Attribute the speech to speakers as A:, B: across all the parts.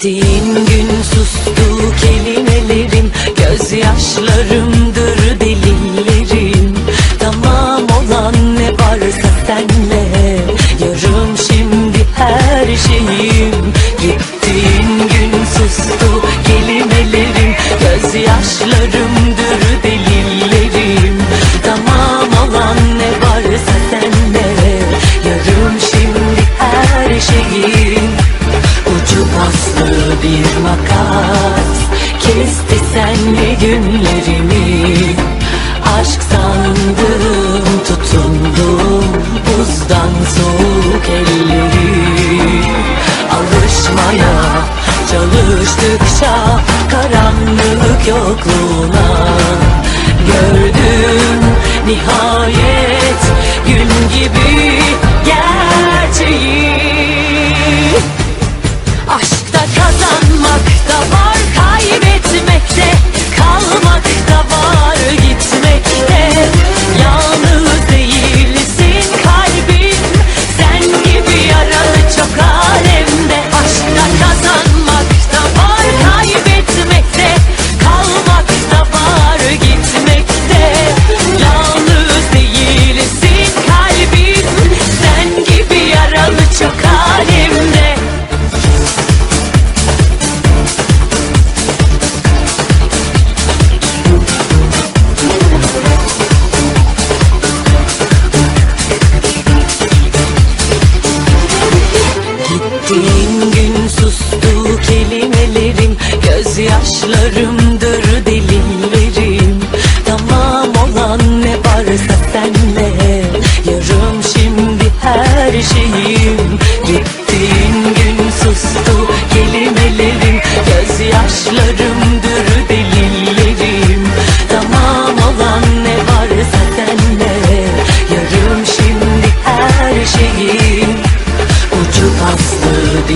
A: Gittiğin Gözyaşlarımdır delillerim. Tamam olan ne varsa senle. Yarım şimdi her şeyim. Gittiğin gün sustu kelimelerim. Gözyaşlarımdır delillerim. Tamam olan ne varsa senle. Yarım şimdi her şeyim. Ucu paslı bir makas Kesti senle günlerimi Aşk sandım tutundum. Buzdan soğuk elleri Alışmaya çalıştıkça Karanlık yokluğuna. Gördüm nihayet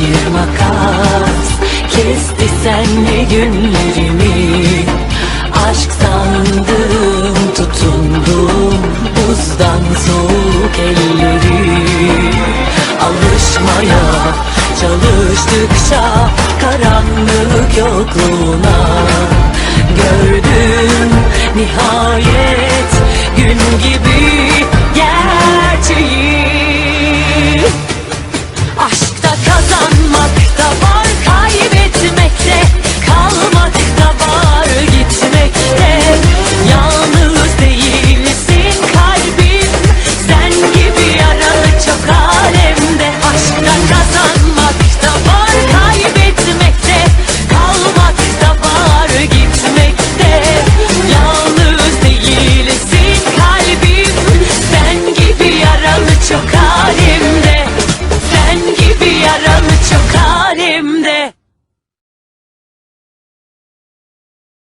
A: bir makas. Kesti senle günlerimi? Aşk sandım tutundum. Buzdan soğuk elleri. Alışmaya çalıştıkça Karanlık yokluğuna. Gördüm nihayet gün gibi